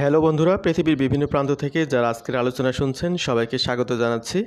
Hello বন্ধুরা, পৃথিবীর বিভিন্ন প্রান্ত থেকে যারা আজকের আলোচনা শুনছেন, সবাইকে স্বাগত জানাচ্ছি।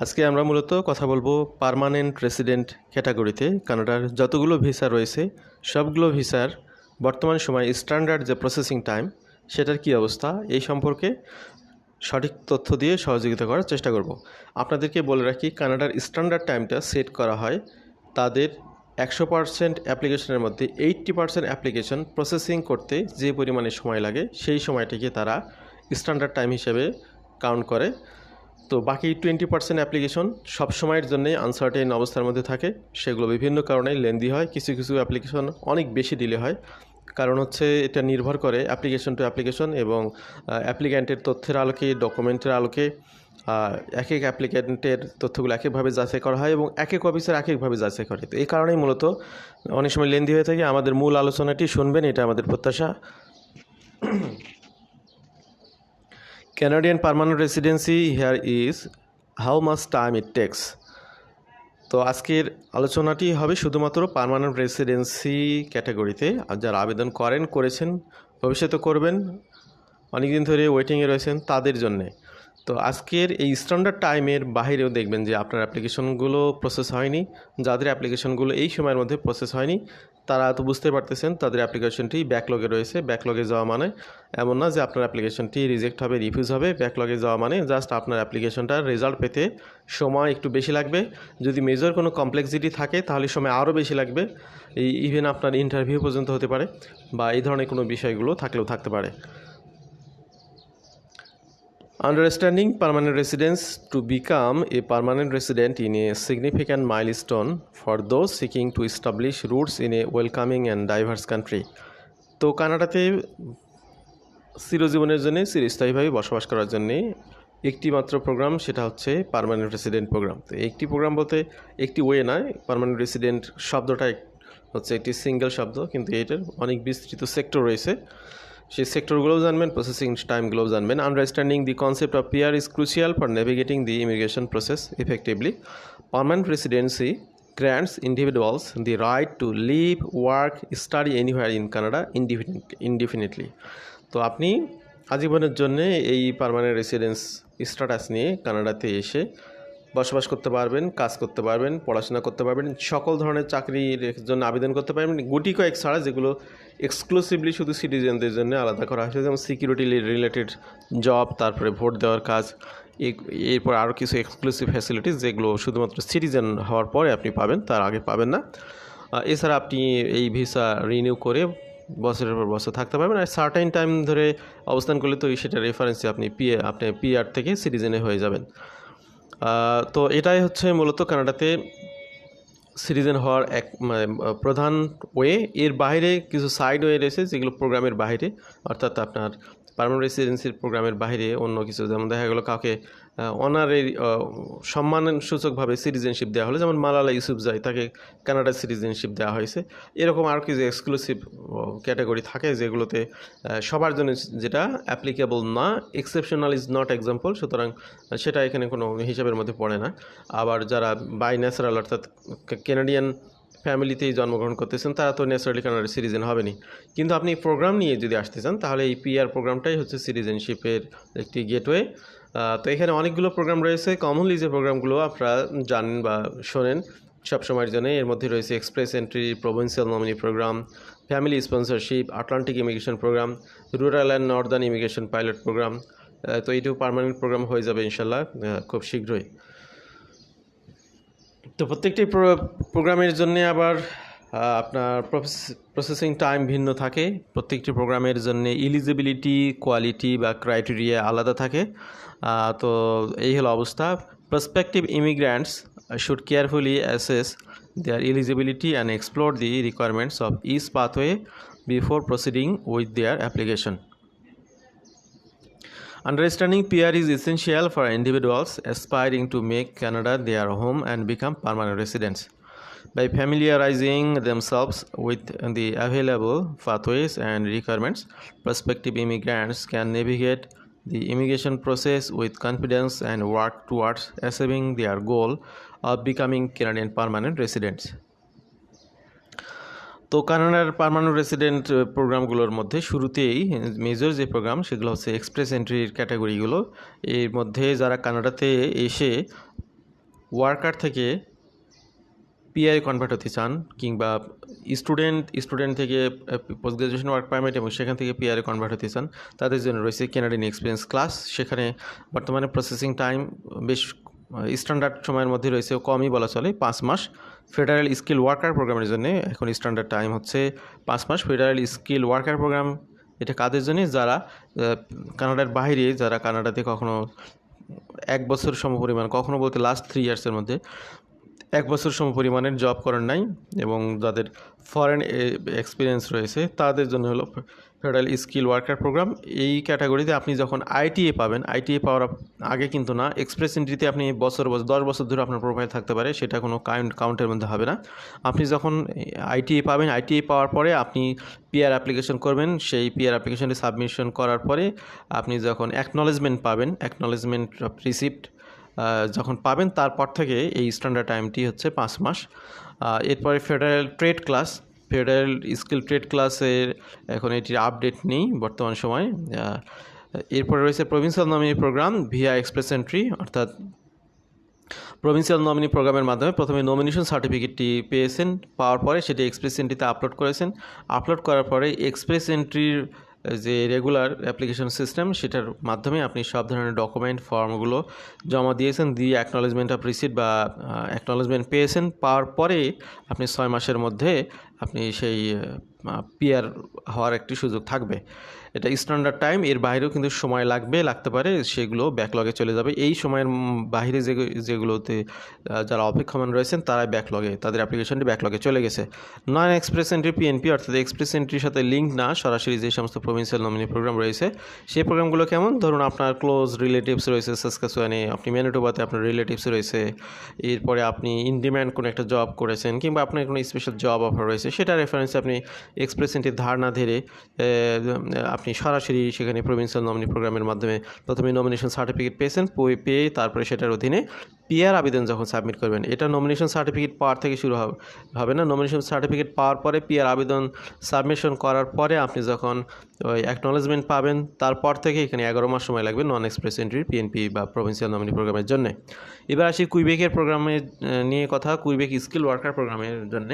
আজকে আমরা মূলত কথা বলব পার্মানেন্ট রেসিডেন্ট ক্যাটাগরিতে। কানাডার যতগুলো ভিসা রয়েছে, সবগুলো ভিসার বর্তমান সময় স্ট্যান্ডার্ড যে প্রসেসিং টাইম, সেটার কী অবস্থা, এই সম্পর্কে সঠিক তথ্য দিয়ে সহযোগিতা করার চেষ্টা করব। আপনাদেরকে বলে রাখি, কানাডার স্ট্যান্ডার্ড টাইমটা সেট করা হয় তাদের একশো পার্সেন্ট অ্যাপ্লিকেশনের মধ্যে এইট্টি পার্সেন্ট অ্যাপ্লিকেশন প্রসেসিং করতে যে পরিমাণে সময় লাগে, সেই সময়টিকে তারা স্ট্যান্ডার্ড টাইম হিসেবে কাউন্ট করে। তো বাকি টোয়েন্টি পার্সেন্ট অ্যাপ্লিকেশন সব সময়ের জন্যই আনসার্টেন অবস্থার মধ্যে থাকে। সেগুলো বিভিন্ন কারণে লেন্দি হয়, কিছু কিছু অ্যাপ্লিকেশন অনেক বেশি ডিলে হয়। কারণ হচ্ছে এটা নির্ভর করে অ্যাপ্লিকেশন টু অ্যাপ্লিকেশন এবং অ্যাপ্লিক্যান্টের তথ্যের আলোকে ডকুমেন্টের আলোকে। এক এক অ্যাপ্লিক্যান্টের তথ্যগুলো এক একভাবে যাচাই করা হয় এবং এক এক অফিসার এক একভাবে যাচাই করে। তো এই কারণেই মূলত অনেক সময় লেন্দি হয়ে থাকে। আমাদের মূল আলোচনাটি শুনবেন, এটা আমাদের প্রত্যাশা। Canadian permanent residency here is how much time it takes তো আজকের আলোচনাটি হবে শুধুমাত্র পার্মানেন্ট রেসিডেন্সি ক্যাটাগরিতে আর যারা আবেদন করেন, করেছেন, ভবিষ্যতে করবেন, অনেকদিন ধরে ওয়েটিংয়ে রয়েছেন, তাদের জন্যে। তো আজকের এই স্ট্যান্ডার্ড টাইমের বাইরেও দেখবেন যে আপনার অ্যাপ্লিকেশনগুলো প্রসেস হয়নি। যাদের অ্যাপ্লিকেশনগুলো এই সময়ের মধ্যে প্রসেস হয়নি, তারা তো বুঝতে পারতেছেন তাদের অ্যাপ্লিকেশনটি ব্যাকলগে রয়েছে। ব্যাকলগে যাওয়া মানে এমন না যে আপনার অ্যাপ্লিকেশনটি রিজেক্ট হবে রিফিউজ হবে। ব্যাকলগে যাওয়া মানে জাস্ট আপনার অ্যাপ্লিকেশনটার রেজাল্ট পেতে সময় একটু বেশি লাগবে। যদি মেজর কোনো কমপ্লেক্সিটি থাকে, তাহলে সময় আরও বেশি লাগবে। এই ইভেন আপনার ইন্টারভিউ পর্যন্ত হতে পারে বা এই ধরনের কোনো বিষয়গুলো থাকলেও থাকতে পারে। Understanding permanent residence to become a permanent resident in a significant milestone for those seeking to establish roots in a welcoming and diverse country তো কানাডাতে চিরজীবনের জন্য, চিরস্থায়ীভাবে বসবাস করার জন্যে একটি মাত্র প্রোগ্রাম সেটা হচ্ছে পারমানেন্ট রেসিডেন্ট প্রোগ্রাম তো একটি প্রোগ্রাম বলতে একটি ওয়ে নয় পারমানেন্ট রেসিডেন্ট শব্দটা হচ্ছে একটি সিঙ্গেল শব্দ, কিন্তু এটার অনেক বিস্তৃত সেক্টর রয়েছে। সেই সেক্টরগুলোও জানবেন প্রসেসিং টাইমগুলোও জানবেন understanding the concept of PR is crucial for navigating the immigration process effectively permanent residency grants individuals the right to live, work, study anywhere in Canada indefinite, indefinitely. তো আপনি আজীবনের জন্য এই পারমানেন্ট রেসিডেন্স স্ট্যাটাস নিয়ে কানাডাতে এসে বসবাস করতে পারবেন, কাজ করতে পারবেন, পড়াশোনা করতে পারবেন, সকল ধরনের চাকরির জন্য আবেদন করতে পারবেন। গুটি কয়েক ছাড়া যেগুলো এক্সক্লুসিভলি শুধু সিটিজেনদের জন্য আলাদা করা হয়েছে, যেমন সিকিউরিটি রিলেটেড জব তারপরে ভোট দেওয়ার কাজ এরপর আরও কিছু এক্সক্লুসিভ ফ্যাসিলিটিস যেগুলো শুধুমাত্র সিটিজেন হওয়ার পরে আপনি পাবেন, তার আগে পাবেন না। এছাড়া আপনি এই ভিসা রিনিউ করে বছরের পর বছর থাকতে পারবেন, আর সার্টাইন টাইম ধরে অবস্থান করলে তো সেটা রেফারেন্সে আপনি পিএ আপনি পিআর থেকে সিটিজেনে হয়ে যাবেন। তো এটাই হচ্ছে মূলত কানাডাতে সিটিজেন হওয়ার এক মানে, প্রধান ওয়ে এর বাইরে কিছু সাইড ওয়ে রয়েছে যেগুলো প্রোগ্রামের বাইরে অর্থাৎ আপনার পার্মানেন্ট রেসিডেন্সির প্রোগ্রামের বাইরে অন্য কিছু, যেমন দেখা গেলো কাউকে অনারের সম্মানসূচকভাবে সিটিজেনশিপ দেওয়া হলো, যেমন মালালা ইউসুফ জাই তাকে কানাডার সিটিজেনশিপ দেওয়া হয়েছে। এরকম আরও কিছু এক্সক্লুসিভ ক্যাটাগরি থাকে যেগুলোতে সবার জন্য যেটা অ্যাপ্লিকেবল না এক্সেপশনাল ইজ নট এক্সাম্পল সুতরাং সেটা এখানে কোনো হিসাবের মধ্যে পড়ে না। আবার যারা বাই ন্যাচারাল অর্থাৎ কেনাডিয়ান ফ্যামিলিতেই জন্মগ্রহণ করতেছেন, তারা তো ন্যাচারালি কানাডার সিটিজেন হবেনি কিন্তু আপনি প্রোগ্রাম নিয়ে যদি আসতে চান, তাহলে এই পিআর প্রোগ্রামটাই হচ্ছে সিটিজেনশিপের একটি গেটওয়ে তো এখানে অনেকগুলো প্রোগ্রাম রয়েছে। কমনলি যে প্রোগ্রামগুলো আপনারা জানেন বা শোনেন, সবসময়ের জন্য এর মধ্যে রয়েছে express entry provincial nominee programme family sponsorship Atlantic immigration programme rural and northern immigration pilot programme তো এইটাও পার্মানেন্ট প্রোগ্রাম হয়ে যাবে ইনশাল্লাহ খুব শীঘ্রই। তো প্রত্যেকটি প্রোগ্রামের জন্য আবার আপনার প্রসেসিং টাইম ভিন্ন থাকে। প্রত্যেকটি প্রোগ্রামের জন্য ইলিজিবিলিটি কোয়ালিটি বা ক্রাইটেরিয়া আলাদা থাকে। তো এই হলো অবস্থা। Prospective immigrants should carefully assess their eligibility and explore the requirements of each pathway before proceeding with their application Understanding PR is essential for individuals aspiring to make Canada their home and become permanent residents. By familiarizing themselves with the available pathways and requirements, prospective immigrants can navigate the immigration process with confidence and work towards achieving their goal of becoming Canadian permanent residents. তো কানাডার permanent resident প্রোগ্রামগুলোর মধ্যে শুরুতেই major যে programme সেগুলো হচ্ছে express এন্ট্রির ক্যাটাগরিগুলো। এর মধ্যে যারা কানাডাতে এসে ওয়ার্কার থেকে পিআই কনভার্ট হতে চান কিংবা স্টুডেন্ট স্টুডেন্ট থেকে পোস্ট গ্রাজুয়েশন ওয়ার্ক পারমিট এবং সেখান থেকে পিআরে কনভার্ট হতে চান, তাদের জন্য রয়েছে কেনাডিয়ান এক্সপিরিয়েন্স ক্লাস সেখানে বর্তমানে প্রসেসিং টাইম বেশ স্ট্যান্ডার্ড সময়ের মধ্যে রয়েছে, কমই বলা চলে, পাঁচ মাস। ফেডারেল স্কিল ওয়ার্কার প্রোগ্রামের জন্য এখন স্ট্যান্ডার্ড টাইম হচ্ছে পাঁচ মাস। ফেডারেল স্কিল ওয়ার্কার প্রোগ্রাম এটা কাদের জন্য? যারা কানাডার বাইরে, যারা কানাডাতে কখনো এক বছর সমপরিমাণ কখনো বলতে লাস্ট থ্রি ইয়ার্সের মধ্যে এক বছর সম পরিমাণের জব করেন নাই এবং যাদের ফরেন এক্সপিরিয়েন্স রয়েছে, তাদের জন্য হলো ফেডারেল স্কিল ওয়ার্কার প্রোগ্রাম এই ক্যাটাগরিতে আপনি যখন আইটিএ পাবেন আইটিএ পাওয়ার আগে কিন্তু না এক্সপ্রেস এন্ট্রিতে আপনি বছর বছর দশ বছর ধরে আপনার প্রোফাইল থাকতে পারে, সেটা কোনো কাউন্ট কাউন্টের মধ্যে হবে না। আপনি যখন আইটিএ পাবেন আইটিএ পাওয়ার পরে আপনি পিআর অ্যাপ্লিকেশন করবেন, সেই পিআর অ্যাপ্লিকেশনটি সাবমিশন করার পরে আপনি যখন অ্যাকনলেজমেন্ট পাবেন অ্যাকনলেজমেন্ট রিসিপ্ট যখন পাবেন, তারপর থেকে এই স্ট্যান্ডার্ড টাইমটি হচ্ছে পাঁচ মাস। এরপরে federal trade class federal skill trade ক্লাসের এখন এটির আপডেট নেই বর্তমান সময়। এরপরে রয়েছে provincial nominee program via express entry, অর্থাৎ প্রভিন্সিয়াল নমিনি প্রোগ্রামের মাধ্যমে প্রথমে নমিনেশন সার্টিফিকেটটি পেয়েছেন, পাওয়ার পরে সেটি এক্সপ্রেস এন্ট্রিতে আপলোড করেছেন। আপলোড করার পরে এক্সপ্রেস এন্ট্রির যে রেগুলার অ্যাপ্লিকেশন সিস্টেম সেটার মাধ্যমে আপনি সব ধরনের ডকুমেন্ট ফর্মগুলো জমা দিয়েছেন, দিয়ে অ্যাকনলেজমেন্ট অফ রিসিট বা অ্যাকনলেজমেন্ট পেয়েছেন। পাওয়ার পরে আপনি ছয় মাসের মধ্যে আপনি সেই পিয়ার হওয়ার একটি সুযোগ থাকবে। এটা স্ট্যান্ডার্ড টাইম এর বাইরেও কিন্তু সময় লাগবে, লাগতে পারে, সেগুলো ব্যাকলগে চলে যাবে। এই সময়ের বাইরে যে, যেগুলোতে যারা অপেক্ষমান রয়েছেন, তারাই ব্যাকলগে তাদের অ্যাপ্লিকেশনটি ব্যাকলগে চলে গেছে। নন এক্সপ্রেস এন্ট্রি পিএনপি অর্থাৎ এক্সপ্রেস এন্ট্রির সাথে লিঙ্ক না, সরাসরি যে সমস্ত প্রভিন্সিয়াল নমিনি প্রোগ্রাম রয়েছে, সেই প্রোগ্রামগুলো কেমন? ধরুন আপনার ক্লোজ রিলেটিভস রয়েছে সাসকাসোয়ানে আপনি ম্যানিটোবাতে আপনার রিলেটিভস রয়েছে, এরপরে আপনি ইন ডিম্যান্ড কোনো একটা জব করেছেন, কিংবা আপনার কোনো স্পেশাল জব অফার রয়েছে সেটা রেফারেন্সে আপনি এক্সপ্রেসেন্টের ধারণা ধরে আপনি সরাসরি সেখানে প্রভিন্সিয়াল নমিনি প্রোগ্রামের মাধ্যমে প্রথমে নমিনেশন সার্টিফিকেট পেয়েছেন পেয়ে তারপরে সেটার অধীনে পিআর আবেদন যখন সাবমিট করবেন, এটা নমিনেশন সার্টিফিকেট পাওয়ার থেকে শুরু হবে না? নমিনেশন সার্টিফিকেট পাওয়ার পরে পিআর আবেদন সাবমিশন করার পরে আপনি যখন অ্যাকনোলেজমেন্ট পাবেন। তারপর থেকে এখানে এগারো মাস সময় লাগবে নন এক্সপ্রেস এন্ট্রি পিএনপি বা প্রভিন্সিয়াল নমিনি প্রোগ্রামের জন্য। এবার আসি কুইবেকের প্রোগ্রামে নিয়ে কথা কুইবেক স্কিল ওয়ার্কার প্রোগ্রামের জন্য।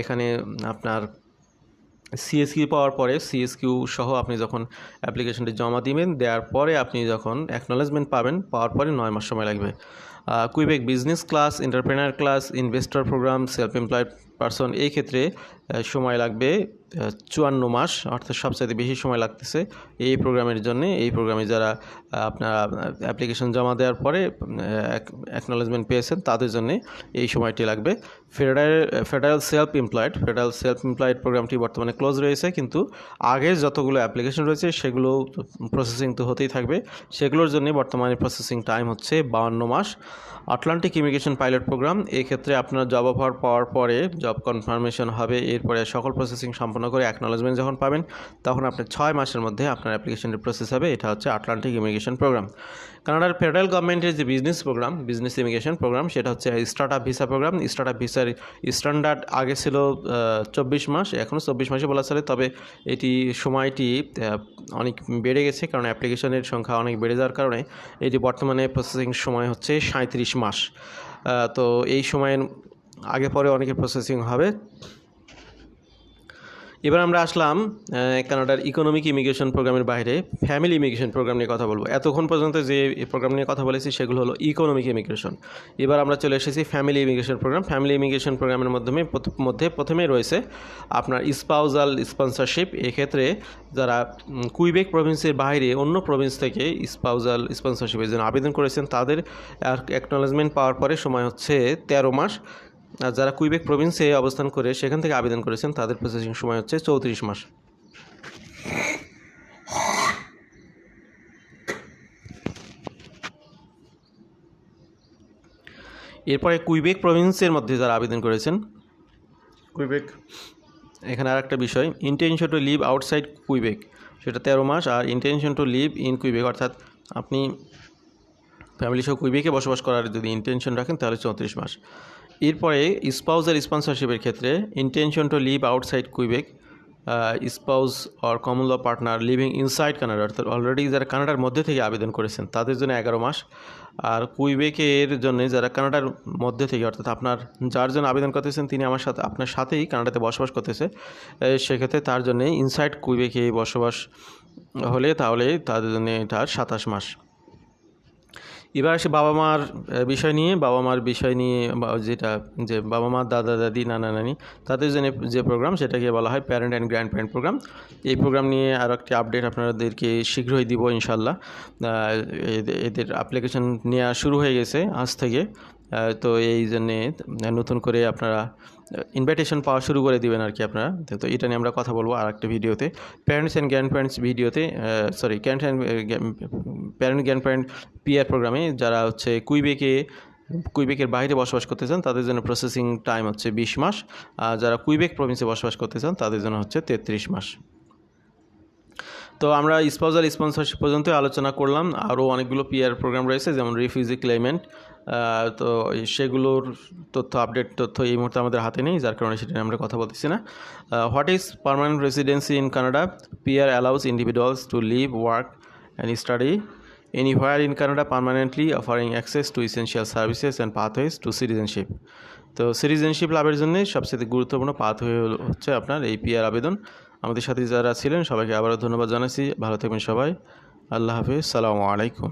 এখানে আপনার সিএসকিউ পাওয়ার পরে সিএসকিউ সহ আপনি যখন অ্যাপ্লিকেশনটি জমা দিবেন, দেওয়ার পরে আপনি যখন অ্যাকনোলেজমেন্ট পাবেন, পাওয়ার পরে নয় মাস সময় লাগবে। Quebec business class entrepreneur class investor programme self employed person এই ক্ষেত্রে সময় লাগবে চুয়ান্ন মাস, অর্থাৎ সবচাইতে বেশি সময় লাগতেছে এই প্রোগ্রামের জন্য। এই প্রোগ্রামে যারা আপনারা অ্যাপ্লিকেশন জমা দেওয়ার পরে অ্যাকনোলেজমেন্ট পেয়েছেন, তাদের জন্য এই সময়টি লাগবে। Federal federal self employed federal self employed প্রোগ্রামটি বর্তমানে ক্লোজ রয়েছে, কিন্তু আগের যতগুলো অ্যাপ্লিকেশন রয়েছে, সেগুলো প্রসেসিং তো হতেই থাকবে। সেগুলোর জন্য বর্তমানে প্রসেসিং টাইম হচ্ছে বাউন্ন মাস। আটলান্টিক ইমিগ্রেশন পাইলট প্রোগ্রাম এক্ষেত্রে আপনার জব অফার পাওয়ার পরে জব কনফার্মেশন হবে, এরপরে সকল প্রসেসিং সম্পন্ন করে অ্যাকনোলেজমেন্ট যখন পাবেন, তখন আপনার ছয় মাসের মধ্যে আপনার অ্যাপ্লিকেশনটি প্রসেস হবে। এটা হচ্ছে আটলান্টিক ইমিগ্রেশন প্রোগ্রাম কানাডার ফেডারেল গভর্নমেন্টের যে business programme business immigration programme সেটা হচ্ছে start up visa programme start up ভিসার স্ট্যান্ডার্ড আগে ছিল চব্বিশ মাস এখনও চব্বিশ মাসে বলা চলে। তবে এটি সময়টি অনেক বেড়ে গেছে, কারণ অ্যাপ্লিকেশনের সংখ্যা অনেক বেড়ে যাওয়ার কারণে এটি বর্তমানে প্রসেসিং সময় হচ্ছে সাঁত্রিশ মাস। তো এই সময়ের আগে পরে অনেকের প্রসেসিং হবে। এবার আমরা আসলাম কানাডার ইকোনমিক ইমিগ্রেশন প্রোগ্রামের বাইরে ফ্যামিলি ইমিগ্রেশন প্রোগ্রাম নিয়ে কথা বলব। এতক্ষণ পর্যন্ত যে প্রোগ্রাম নিয়ে কথা বলেছি, সেগুলো হলো ইকোনমিক ইমিগ্রেশন এবার আমরা চলে এসেছি family immigration programme family immigration প্রোগ্রামের মাধ্যমে মধ্যে প্রথমে রয়েছে আপনার স্পাউজাল স্পন্সরশিপ এক্ষেত্রে যারা কুইবেক প্রভিন্সের বাইরে অন্য প্রভিন্স থেকে স্পাউজাল স্পন্সরশিপের জন্য আবেদন করেছেন, তাদের অ্যাকনোলেজমেন্ট পাওয়ার পরে সময় হচ্ছে তেরো মাস। আর যারা কুইবেক প্রভিন্সে অবস্থান করে সেখান থেকে আবেদন করেছেন তাদের প্রসেসিং সময় হচ্ছে চৌত্রিশ মাস। এরপরে কুইবেক প্রভিন্সের মধ্যে যারা আবেদন করেছেন কুইবেক। এখানে আর একটা বিষয় intention to live outside Quebec. সেটা তেরো মাস আর intention to live in Quebec অর্থাৎ আপনি ফ্যামিলি সহ কুইবেকে বসবাস করার যদি ইন্টেনশন রাখেন তাহলে চৌত্রিশ মাস। এরপরে স্পাউজের স্পন্সরশিপের ক্ষেত্রে intention to live outside Quebec spouse or common law partner living inside Canada অর্থাৎ অলরেডি যারা কানাডার মধ্যে থেকে আবেদন করেছেন, তাদের জন্য এগারো মাস। আর কুইবেকের জন্য যারা কানাডার মধ্যে থেকে, অর্থাৎ আপনার যার জন্য আবেদন করতেছেন, তিনি আমার সাথে, আপনার সাথেই কানাডাতে বসবাস করতেছে সেক্ষেত্রে তার জন্য ইনসাইড কুইবেকে বসবাস হলে তাহলে তাদের জন্য তার সাতাশ মাস। এবার আসে বাবা মার বিষয় নিয়ে। বাবা মার বিষয় নিয়ে যেটা, যে বাবা মা, দাদা, দাদি, নানা, নানি, তাদের জন্য যে প্রোগ্রাম সেটাকে বলা হয় parent and grandparent programme এই প্রোগ্রাম নিয়ে আরও একটি আপডেট আপনাদেরকে শীঘ্রই দিব ইনশাল্লাহ এদের- অ্যাপ্লিকেশন নেওয়া শুরু হয়ে গেছে আজ থেকে। তো এই জন্যে নতুন করে আপনারা ইনভাইটেশন পাওয়া শুরু করে দিবেন আর কি আপনারা। তো এটা নিয়ে আমরা কথা বলব আর একটা ভিডিওতে প্যারেন্টস অ্যান্ড গ্র্যান্ড প্যারেন্টস ভিডিওতে sorry parents and parent grandparent PR প্রোগ্রামে যারা হচ্ছে কুইবেকে, কুইবেকের বাইরে বসবাস করতে চান, তাদের জন্য প্রসেসিং টাইম হচ্ছে বিশ মাস। আর যারা কুইবেক প্রভিন্সে বসবাস করতে চান, তাদের জন্য হচ্ছে তেত্রিশ মাস। তো আমরা স্পাউজাল স্পন্সরশিপ পর্যন্ত আলোচনা করলাম। আরও অনেকগুলো পিআর প্রোগ্রাম রয়েছে, যেমন রিফিউজি ক্লেমেন্ট তো সেগুলোর তথ্য আপডেট তথ্য এই মুহূর্তে আমাদের হাতে নেই, যার কারণে সেটা আমরা কথা বলতেছি না। What is permanent residency in Canada PR allows individuals to live work and study any anywhere in Canada, permanently offering access to essential services and pathways to citizenship. তো সিটিজেনশিপ লাভের জন্য সবচেয়ে গুরুত্বপূর্ণ পাথওয়ে হচ্ছে আপনার এই পিআর আবেদন। আমাদের সাথে যারা ছিলেন, সবাইকে আবারও ধন্যবাদ জানাচ্ছি। ভালো থাকবেন সবাই। আল্লাহ হাফিজ। সালামু আলাইকুম।